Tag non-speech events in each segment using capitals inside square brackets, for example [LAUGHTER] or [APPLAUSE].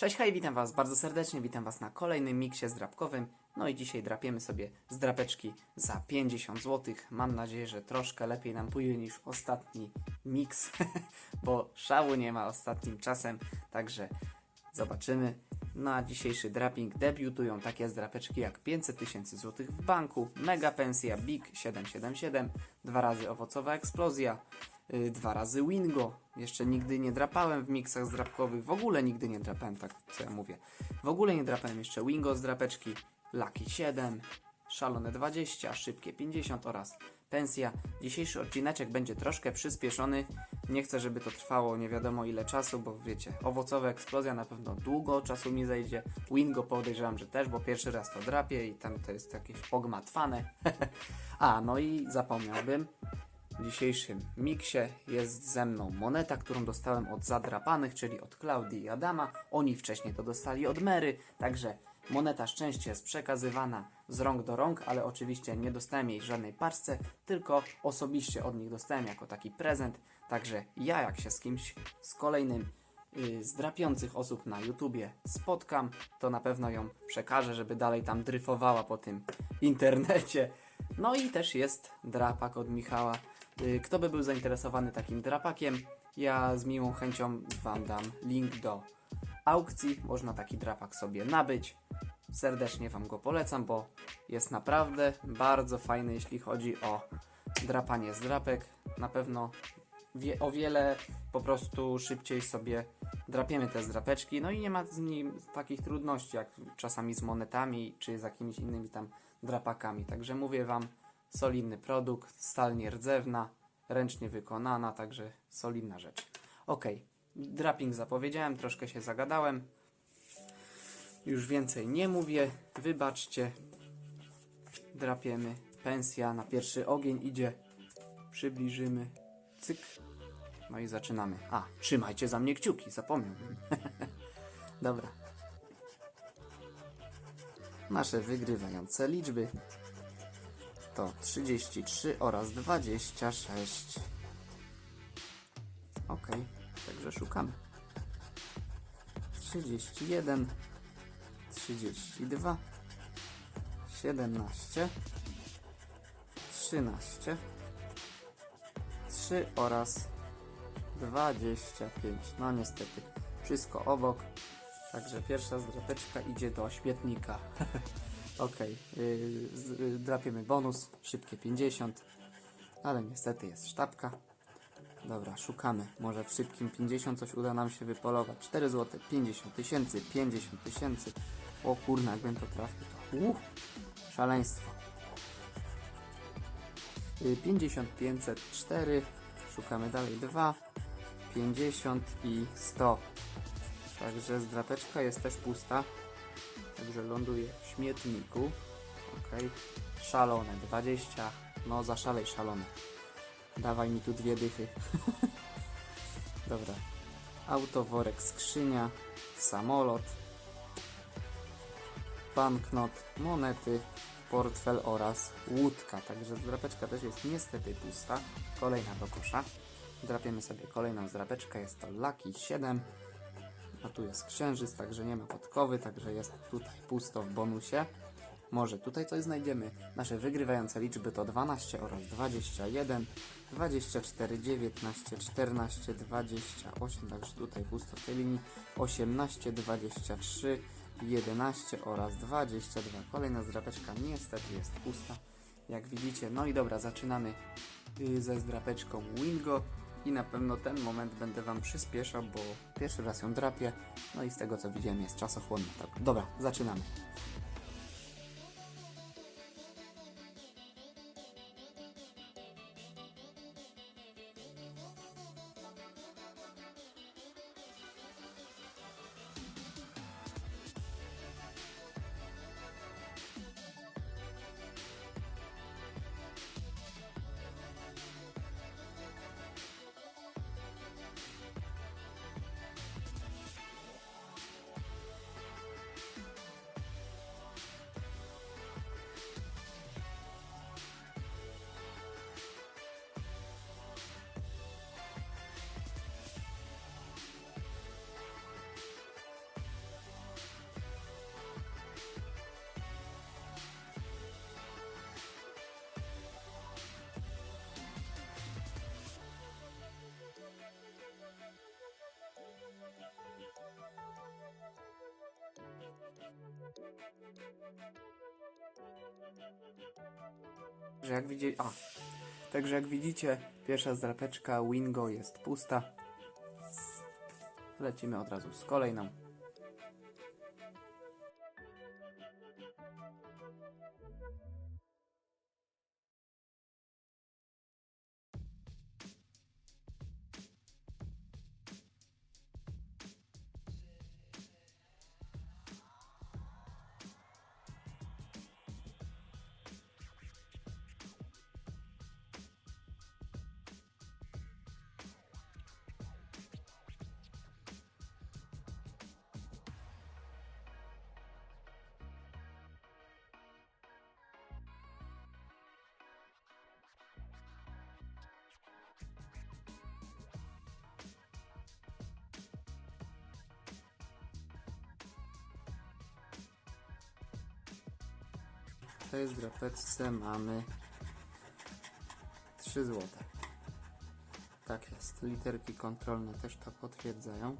Cześć, hej, witam Was bardzo serdecznie, witam Was na kolejnym miksie zdrapkowym. No i dzisiaj drapiemy sobie zdrapeczki za 50 zł. Mam nadzieję, że troszkę lepiej nam pójdzie niż ostatni miks, [LAUGHS] bo szału nie ma ostatnim czasem, także zobaczymy. Na dzisiejszy draping debiutują takie zdrapeczki jak 500 tysięcy złotych w banku, Mega Pensja Big 777, dwa razy owocowa eksplozja, dwa razy Wingo. Jeszcze nigdy nie drapałem w miksach zdrapkowych, w ogóle nigdy nie drapałem, tak co ja mówię. W ogóle nie drapałem jeszcze Wingo z drapeczki, Lucky 7, Szalone 20, Szybkie 50 oraz Pensja. Dzisiejszy odcineczek będzie troszkę przyspieszony. Nie chcę, żeby to trwało nie wiadomo ile czasu, bo wiecie, owocowa eksplozja na pewno długo czasu mi zejdzie. Wingo podejrzewam, że też, bo pierwszy raz to drapię i tam to jest jakieś pogmatwane. [LAUGHS] A, no i zapomniałbym. Dzisiejszym miksie jest ze mną moneta, którą dostałem od zadrapanych, czyli od Klaudii i Adama. Oni wcześniej to dostali od Mary, także moneta szczęście jest przekazywana z rąk do rąk, ale oczywiście nie dostałem jej w żadnej paczce, tylko osobiście od nich dostałem jako taki prezent. Także ja jak się z kimś, z kolejnym y, z drapiących osób na YouTubie spotkam, to na pewno ją przekażę, żeby dalej tam dryfowała po tym internecie. No i też jest drapak od Michała. Y, Kto by był zainteresowany takim drapakiem, ja z miłą chęcią Wam dam link do aukcji. Można taki drapak sobie nabyć. Serdecznie Wam go polecam, bo jest naprawdę bardzo fajny, jeśli chodzi o drapanie z drapek. Na pewno wie, o wiele po prostu szybciej sobie drapiemy te zdrapeczki. No i nie ma z nim takich trudności, jak czasami z monetami, czy z jakimiś innymi tam drapakami. Także mówię Wam, solidny produkt, stal nierdzewna, ręcznie wykonana, także solidna rzecz. Ok, draping zapowiedziałem, troszkę się zagadałem. Już więcej nie mówię, wybaczcie. Drapiemy. Pensja na pierwszy ogień idzie. Przybliżymy. Cyk. No i zaczynamy. A, trzymajcie za mnie kciuki, zapomniałem. [LAUGHS] Dobra. Nasze wygrywające liczby to 33 oraz 26. Ok, także szukamy. 31, 32, 17, 13, 3 oraz 25. No niestety, wszystko obok. Także pierwsza zdrapeczka idzie do śmietnika. [LAUGHS] ok, yy, drapiemy bonus, szybkie 50, ale niestety jest sztabka. Dobra, szukamy. Może w szybkim 50 coś uda nam się wypolować. 4 zł, 50 tysięcy, 50 tysięcy. O kurna, jakbym to trafił, to uff, szaleństwo. Y, 50, 504. Szukamy dalej 2, 50 i 100. Także zdrapeczka jest też pusta. Także ląduje w śmietniku. Ok. Szalone 20. No zaszalej szalone. Dawaj mi tu dwie dychy. [LAUGHS] Dobra. Auto, worek, skrzynia, samolot, banknot, monety, portfel oraz łódka. Także drapeczka też jest niestety pusta. Kolejna do kosza. Drapiemy sobie kolejną zdrapeczkę. Jest to Lucky 7. A tu jest księżyc, także nie ma podkowy, także jest tutaj pusto w bonusie. Może tutaj coś znajdziemy. Nasze wygrywające liczby to 12 oraz 21, 24, 19, 14, 28, także tutaj pusto w tej linii, 18, 23, 11 oraz 22. Kolejna zdrapeczka niestety jest pusta, jak widzicie. No i dobra, zaczynamy y, ze zdrapeczką Wingo i na pewno ten moment będę Wam przyspieszał, bo pierwszy raz ją drapię, no i z tego co widziałem jest czasochłonna. Tak, dobra, zaczynamy. Że jak widzicie, a, także jak widzicie, pierwsza zdrapeczka Wingo jest pusta. Lecimy od razu z kolejną. Tej zdrapeczce mamy 3 złote. Tak jest. Literki kontrolne też to potwierdzają.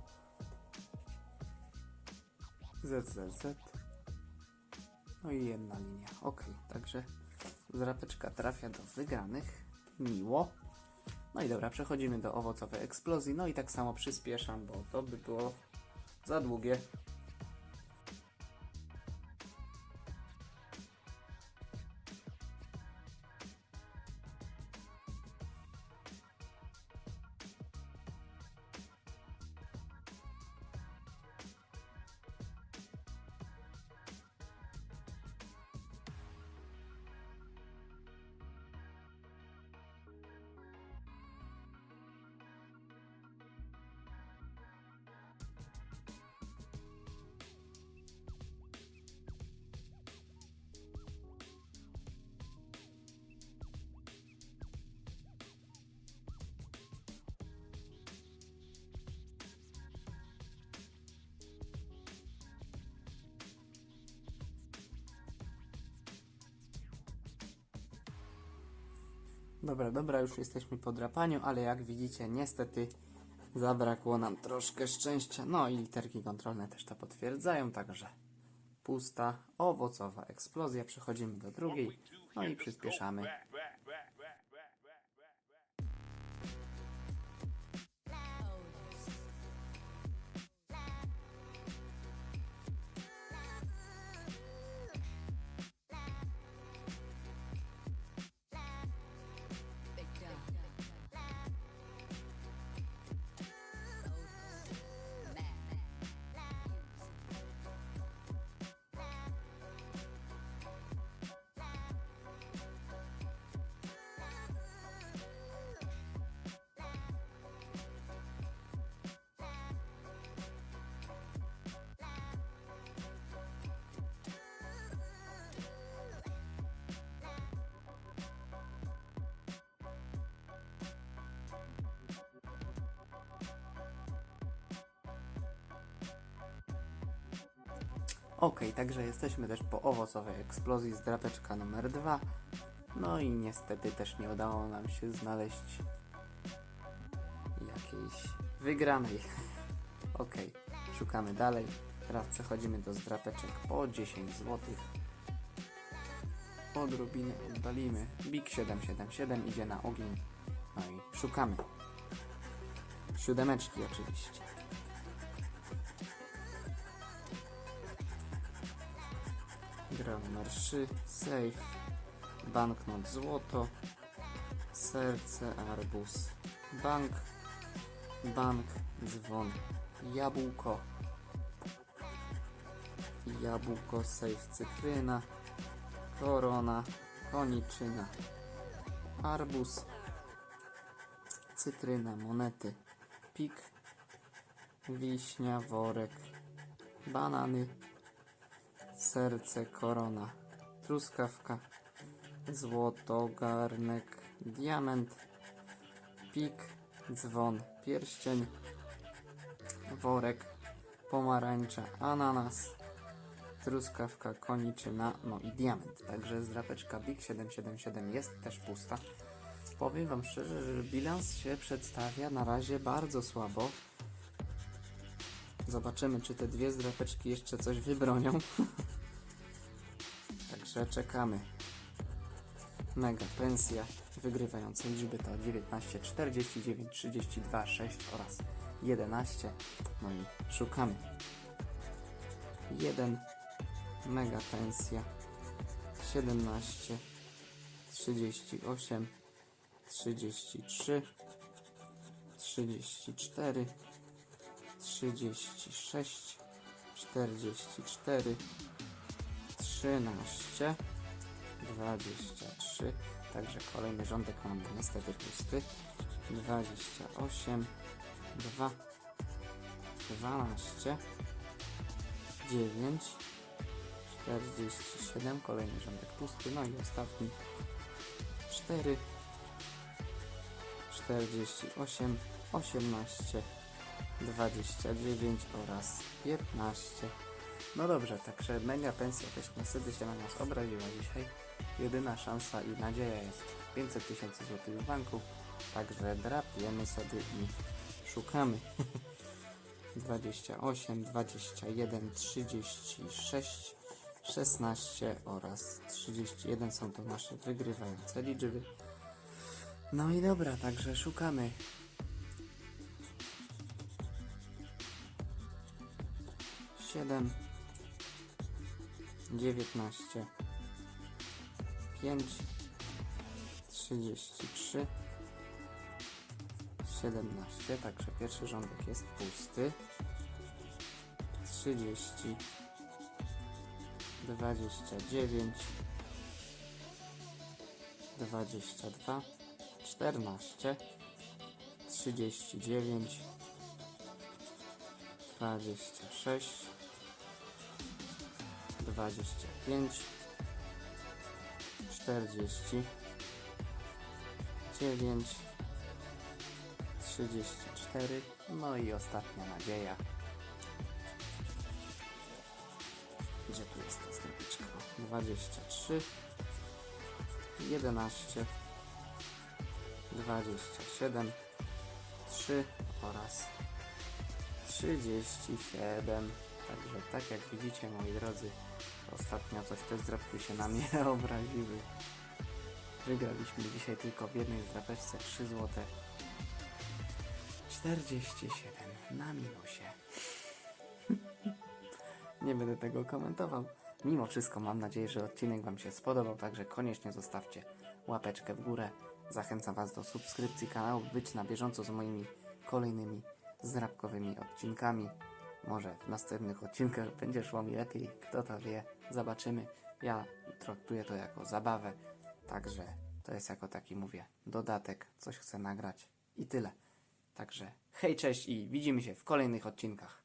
ZZZ. No i jedna linia. Ok, także zdrapeczka trafia do wygranych. Miło. No i dobra, przechodzimy do owocowej eksplozji. No i tak samo przyspieszam, bo to by było za długie. Dobra, dobra, już jesteśmy po drapaniu, ale jak widzicie, niestety zabrakło nam troszkę szczęścia. No i literki kontrolne też to potwierdzają, także pusta, owocowa eksplozja. Przechodzimy do drugiej, no i przyspieszamy. Ok, także jesteśmy też po owocowej eksplozji z drapeczka numer 2. No i niestety też nie udało nam się znaleźć jakiejś wygranej. [LAUGHS] ok, szukamy dalej. Teraz przechodzimy do zdrapeczek po 10 zł. Odrobinę oddalimy. Big 777 idzie na ogień. No i szukamy. Siódemeczki oczywiście. Gra numer 3, safe, banknot złoto, serce, arbuz, bank, bank, dzwon, jabłko, jabłko, safe, cytryna, korona, koniczyna, arbuz, cytryna, monety, pik, wiśnia, worek, banany, serce, korona, truskawka, złoto, garnek, diament, pik, dzwon, pierścień, worek, pomarańcza, ananas, truskawka, koniczyna, no i diament. Także zdrapeczka Big 777 jest też pusta. Powiem Wam szczerze, że bilans się przedstawia na razie bardzo słabo. Zobaczymy, czy te dwie zdrapeczki jeszcze coś wybronią. [LAUGHS] Także czekamy. Mega pensja. Wygrywające liczby to 19, 49, 32, 6 oraz 11. No i szukamy. 1. Mega pensja. 17, 38, 33, 34, 36, 44, 13, 23, także kolejny rządek mamy niestety pusty, 28, 2, 12, 9, 47, kolejny rządek pusty, no i ostatni. 4, 48, 18, 29 oraz 15. No dobrze, także mega pensja też niestety się na nas obraziła dzisiaj. Jedyna szansa i nadzieja jest 500 tysięcy złotych w banku, także drapiemy sobie i szukamy. 28, 21, 36, 16 oraz 31 są to nasze wygrywające liczby. No i dobra, także szukamy. Siedem, dziewiętnaście, pięć, trzydzieści trzy, siedemnaście. Także pierwszy rządek jest pusty. Trzydzieści, dwadzieścia dziewięć, dwadzieścia dwa, czternaście, trzydzieści dziewięć, dwadzieścia sześć, dwadzieścia pięć, czterdzieści dziewięć, trzydzieści cztery, no i ostatnia nadzieja. Gdzie tu jest ta trzy, jedenaście, dwadzieścia siedem, trzy oraz 37. Także tak jak widzicie moi drodzy, ostatnio coś te zdrapki się na mnie [LAUGHS] obraziły. Wygraliśmy dzisiaj tylko w jednej zdrapeczce 3 złote. 47 na minusie. [LAUGHS] Nie będę tego komentował. Mimo wszystko mam nadzieję, że odcinek Wam się spodobał, także koniecznie zostawcie łapeczkę w górę. Zachęcam Was do subskrypcji kanału, by być na bieżąco z moimi kolejnymi zdrabkowymi odcinkami. Może w następnych odcinkach będzie szło mi lepiej, kto to wie, zobaczymy. Ja traktuję to jako zabawę, także to jest jako taki, mówię, dodatek, coś chcę nagrać i tyle. Także hej, cześć i widzimy się w kolejnych odcinkach.